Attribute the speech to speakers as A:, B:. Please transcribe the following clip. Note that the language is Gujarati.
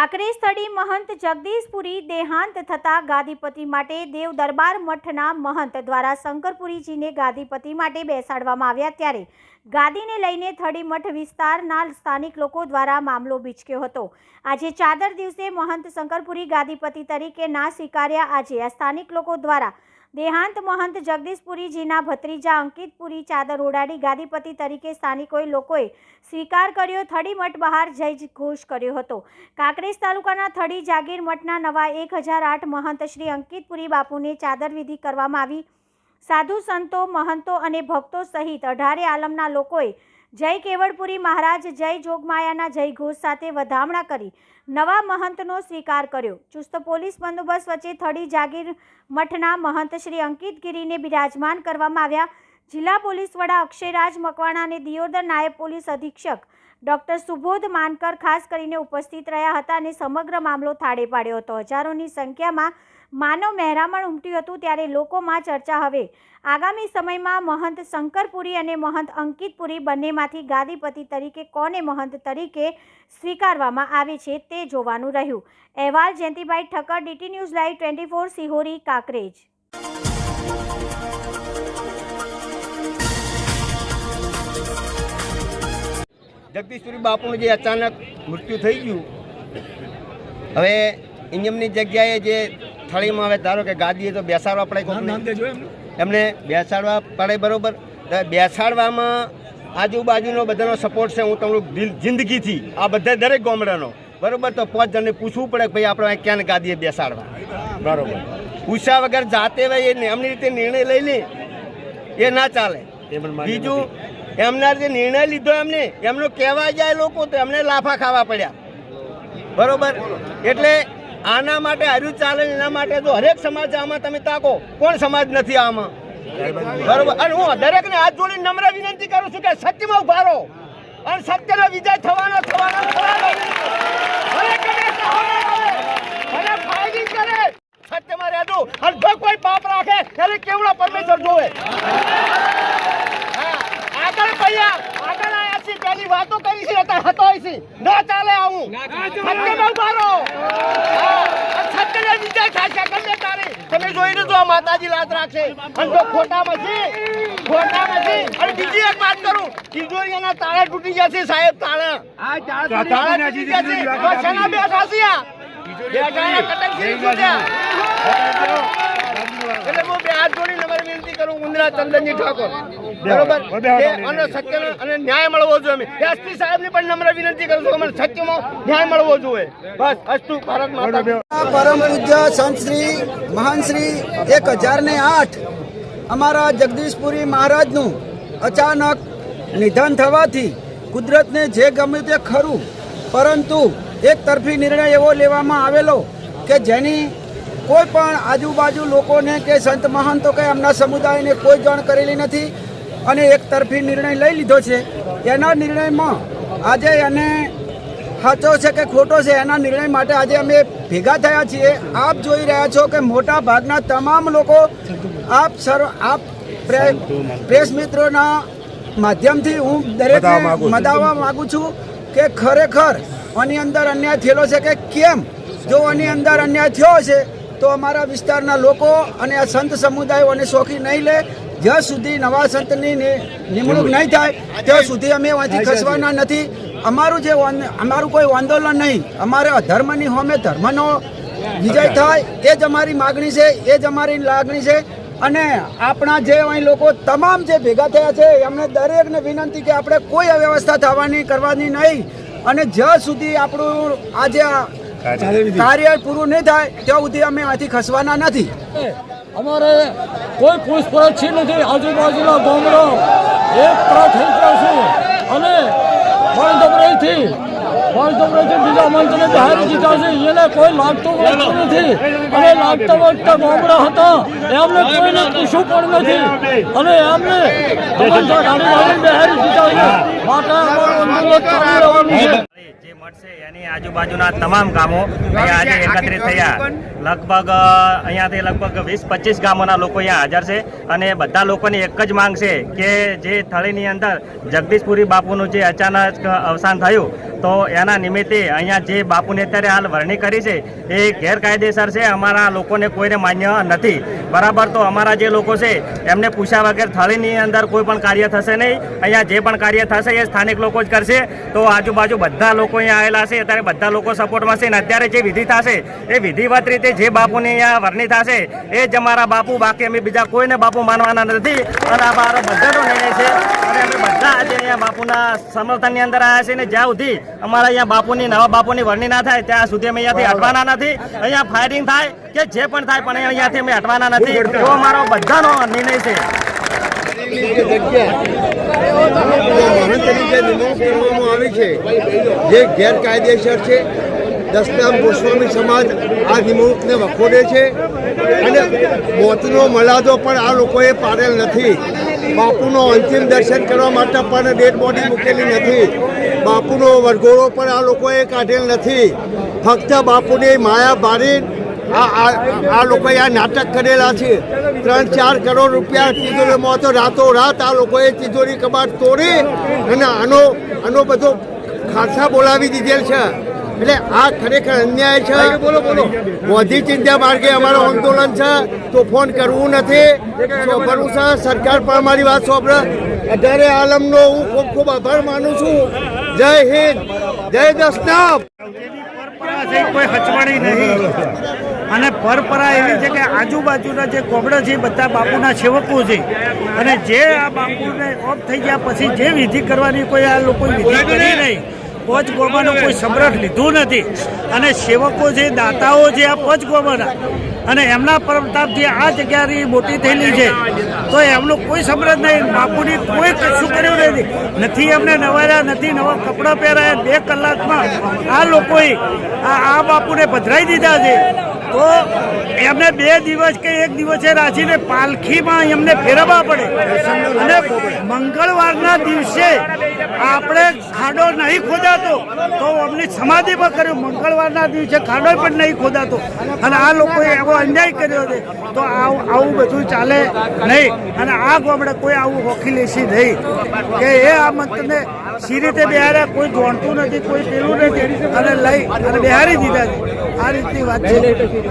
A: કાંકરેજ સ્થળી મહંત જગદીશપુરી દેહાંત થતા ગાદીપતિ માટે દેવ દરબાર મઠના મહંત દ્વારા શંકરપુરીજીને ગાદીપતિ માટે બેસાડવામાં આવ્યા ત્યારે ગાદીને લઈને થડી મઠ વિસ્તારના સ્થાનિક લોકો દ્વારા મામલો બીચક્યો હતો. આજે ચાદર દિવસે મહંત શંકરપુરી ગાદીપતિ તરીકે ના સ્વીકાર્યા. આજે આ સ્થાનિક લોકો દ્વારા દેહાંત મહંત જગદીશપુરીજીના ભત્રીજા અંકિતપુરી ચાદર ઓડાડી ગાદીપતિ તરીકે સ્થાનિકોએ લોકોએ સ્વીકાર કર્યો. થડી મઠ બહાર જય ઘોષ કર્યો હતો. કાંકરેજ તાલુકાના થડી જાગીર મઠના નવા એક હજાર આઠ મહંત શ્રી અંકિતપુરી બાપુને ચાદર વિધિ કરવામાં આવી. સાધુ સંતો, મહંતો અને ભક્તો સહિત અઢારે આલમના લોકોએ જય કેવડપુરી મહારાજ, જય જોગમાયાના જય ઘોષ સાથે વધામણા કરી નવા મહંતનો સ્વીકાર કર્યો. ચુસ્ત પોલીસ બંદોબસ્ત વચ્ચે થડી જાગીર મઠના મહંત શ્રી અંકિત ગીરીને બિરાજમાન કરવામાં આવ્યા. જિલ્લા પોલીસ વડા અક્ષયરાજ મકવાણા અને દિયોદર નાયબ પોલીસ અધિક્ષક ડોક્ટર સુબોધ માનકર ખાસ કરીને ઉપસ્થિત રહ્યા હતા અને સમગ્ર મામલો થાળે પાડ્યો હતો. હજારોની સંખ્યામાં માનવ મહેરામણ ઉમટ્યું હતું ત્યારે લોકોમાં ચર્ચા હવે. આગામી સમયમાં મહંત શંકરપુરી અને મહંત અંકિતપુરી બંનેમાંથી ગાદીપતિ તરીકે કોને મહંત તરીકે સ્વીકારવામાં આવે છે તે જોવાનું રહ્યું. અહેવાલ, Jayantibhai Thakkar, DT news live twenty four, Sihori, Kankrej.
B: Jagdishpuri બાપુનું જે અચાનક મૃત્યુ થઈ ગયું, હવે ઇન્જમની જગ્યાએ જે થળીમાં હવે ધારો કે ગાદીએ તો બેસાડવા પડે કોકને. એમને. બેસાડવા પડે બરોબર. બેસાડવામાં આજુબાજુનો બધાનો સપોર્ટ છે હું તમને જિંદગીથી આ બધા દરેક ગામડાનો. બરોબર તો પાંચ જણને પૂછવું પડે કે ભાઈ આપણે ક્યાં ગાદીએ બેસાડવા. બરોબર. પૂછ્યા વગર જાતે ભાઈ એ એમની રીતે નિર્ણય લઈ લે એ ના ચાલે. બીજું એમના જે નિર્ણય લીધો એમને એમનો કહેવા જાય લોકો તો એમને લાફા ખાવા પડ્યા. બરોબર. એટલે આના માટે હાર્યું ચાલે એના માટે તો હરેક સમાજ આમાં તમે તાકો. કોણ સમાજ નથી આમાં? બરોબર. અને હું દરેકને હાથ જોડીને નમ્ર વિનંતી કરું છું કે સત્યમાં ઊભા રહો. અને સત્યનો વિજય થવાનો થવાનો સત્યમાં રહેજો. અને જો કોઈ પાપ રાખે ત્યારે કેવડો પરમેશ્વર જોવે. આગળ ભૈયા આગળ આયા છીએ. પેલી વાતો કરી છે હતા હતોય છે. ના ચાલે આવું. સત્યમાં ઊભા રહો હા, અને સત્યને વિજય થશે ગમે તારે તમે જોઈને જો આ માતાજી લાત રાખશે. અને જો ખોટામાં છે ખોટા મસી અને બીજી એક વાત કરું તિજોરીના તાળા તૂટી જશે સાહેબ તાળા. તાળા તૂટી જશે તો શેના બેઠા છે. આ કટક એટલે હું બે હાથ જોડી વિનંતી કરું ઉંદરા ચંદનજી ઠાકોર. બરોબર? અને સત્ય અને ન્યાય મળવો જોઈએ અમે. એસપી સાહેબની પણ નમ્ર વિનંતી કરું છું અમને સત્યમાં ન્યાય મળવો જોઈએ. બસ અસ્તુ ભારત માતા
C: પરમ પૂજ્ય સંત શ્રી મહાન શ્રી એક હજાર ને આઠ અમારા જગદીશપુરી મહારાજનું અચાનક નિધન થવાથી કુદરતને જે ગમ્યું તે ખરું. પરંતુ એક તરફી નિર્ણય એવો લેવામાં આવેલો કે જેની કોઈ પણ આજુબાજુ લોકોને કે સંત મહંતો કે એમના સમુદાયને કોઈ જાણ કરેલી નથી અને એક તરફી નિર્ણય લઈ લીધો છે. એના નિર્ણયમાં આજે એને સાચો છે કે ખોટો છે એના નિર્ણય માટે આજે અમે ભેગા થયા છીએ. આપ જોઈ રહ્યા છો કે મોટા ભાગના તમામ લોકો આપ સર આપ પ્રેસ મિત્રોના માધ્યમથી હું દરેક મદાવવા માગું છું. કે ખરેખર આની અંદર અન્યાય થયેલો છે કે કેમ? જો આની અંદર અન્યાય થયો છે તો અમારા વિસ્તારના લોકો અને આ સંત સમુદાયોને શોખી નહીં લે. જ્યાં સુધી નવા સંતની નિ- નિમણૂક નહીં થાય ત્યાં સુધી અમે અહીંથી ખસવાના નથી. અમારું જે અમારું કોઈ આંદોલન નહીં. અમારે ધર્મની હોમે ધર્મનો વિજય થાય. એ જ અમારી માગણી છે એ જ અમારી લાગણી છે. અને આપણા જે અહીં લોકો તમામ જે ભેગા થયા છે એમને દરેકને વિનંતી કે આપણે કોઈ અવ્યવસ્થા થવાની કરવાની નહીં. અને જ્યાં સુધી આપણું આજે કાર્ય પૂરું નહીં થાય ત્યાં સુધી અમે આથી ખસવાના નથી.
D: અમારે કોઈ પૂછપરછ છે નથી આજુબાજુના ગામડો એક તરફ થઈ ગયો છે. અને બળદબરેથી બળદબરેથી બીજા મંત્રને બહાર જીતા છે. એને કોઈ લાગતું વળગતું નથી. અને લાગતા વળગતા ગામડા હતા એમને કોઈને પૂછવું પણ નથી. અને એમને ગાડી બહાર જીતા છે. માટે અમારું આંદોલન ચાલુ રહેવાનું છે.
E: જે મળશે એની આજુબાજુના તમામ ગામો અહીંયા આજે એકત્રિત થયા. લગભગ અહીંયાથી લગભગ વીસ પચીસ ગામોના લોકો અહીંયા હાજર છે અને બધા લોકોની એક જ માંગ છે કે જે થળીની અંદર જગદીશપુરી બાપુનું જે અચાનક અવસાન થયું તો એના નિમિત્તે અહીંયા જે બાપુને અત્યારે હાલ વરણી કરી છે, એ ગેરકાયદેસર છે, અમારા લોકોને કોઈને માન્ય નથી. બરાબર, તો અમારા જે લોકો છે, એમને પૂછ્યા વગર થાળીની અંદર કોઈ પણ કાર્ય થશે નહીં. અહીંયા જે પણ કાર્ય થશે, એ સ્થાનિક લોકો જ કરશે. તો આજુબાજુ બધા લોકો અહીંયા આવેલા છે, અત્યારે બધા લોકો સપોર્ટમાં છે, અને અત્યારે જે વિધિ થશે, એ વિધિવત રીતે જે બાપુની અહીંયા વરણી થશે, એ જ અમારા બાપુ, બાકી અમે બીજા કોઈને બાપુ માનવાના નથી. અને આ મારો બધાનો નિર્ણય છે અહીંયા બાપુના સમર્થનની અંદર આવ્યા છે ને જ્યાં સુધી અમારા અહીંયા બાપુની નવા બાપુની વરણી ના થાય ત્યાં સુધી અમે અહીંયાથી હટવાના નથી. અહીંયા ફાયરિંગ થાય કે જે પણ થાય પણ અહીંયાથી અમે હટવાના નથી. એવો અમારો બધાનો નિર્ણય છે.
B: જે ગેરકાયદેસર છે દસનામ ગોસ્વામી સમાજ આ નિમણૂકને વખોડે છે. અને મોતનો મલાદો પણ આ લોકોએ પાડેલ નથી. બાપુનો અંતિમ દર્શન કરવા માટે પણ ડેડ બોડી મૂકેલી નથી. બાપુનો વરઘોડો પણ આ લોકોએ કાઢેલ નથી. ફક્ત બાપુની માયા બારી આ આ લોકોએ આ નાટક કરેલા છે. ત્રણ ચાર કરોડ રૂપિયા તિજોરીમાં તો રાતો રાત આ લોકોએ તિજોરી કબાટ તોડી અને આનો આનો બધો ખાસા બોલાવી દીધેલ છે. એટલે આ ખરેખર અન્યાય છે. બોલો બોલો. મોદી ચિંતા માર્ગે અમારું આંદોલન છે તો ફોન કરવું નથી. સોંપવાનું છે. સરકાર પણ અમારી વાત સોંપડે અઢારે આલમનો હું ખૂબ ખૂબ આભાર માનું છું. જય હિન્દ. જય
F: છે કોઈ હચવાડી નહીં. અને પરંપરા એવી છે કે આજુબાજુના જે કોબડા છે એ બધા બાપુના સેવકો છે. અને જે આ બાપુને ઓફ થઈ ગયા પછી જે વિધિ કરવાની કોઈ આ લોકો વિધિ કરી નહીં. પોચ ગોમાનું કોઈ સમરથ લીધું નથી. અને સેવકો છે દાતાઓ છે આ પોચ ગોમાના, અને એમના પ્રતાપથી આ જગ્યાની મોટી થયેલી છે, તો એમનું કોઈ સમરથ નહીં. બાપુની કોઈ કશું કર્યું નથી નથી એમને નવાયા નથી નવા કપડાં પહેરાયા. બે કલાકમાં આ લોકોએ આ બાપુને પધરાઈ દીધા છે. તો એમને બે દિવસ કે એક દિવસે રાખીને પાલખીમાં એમને ફેરવવા પડે. અને મંગળવારના દિવસે આપણે ખાડો નહીં ખોદાતો, તો અમને સમાધિ પણ કર્યું. મંગળવારના દિવસે ખાડો પણ નહીં ખોદાતો. અને આ લોકોએ એવો અન્યાય કર્યો છે, તો આવું બધું ચાલે નહીં. અને આ ગામડે કોઈ આવું હોખી લેશી નહીં. કે એ આ મંત્રને સી રીતે બિહાર્યા, કોઈ જોણતું નથી, કોઈ પેલું નથી. અને લઈ અને બિહારી દીધા છે. આ રીતની વાત છે.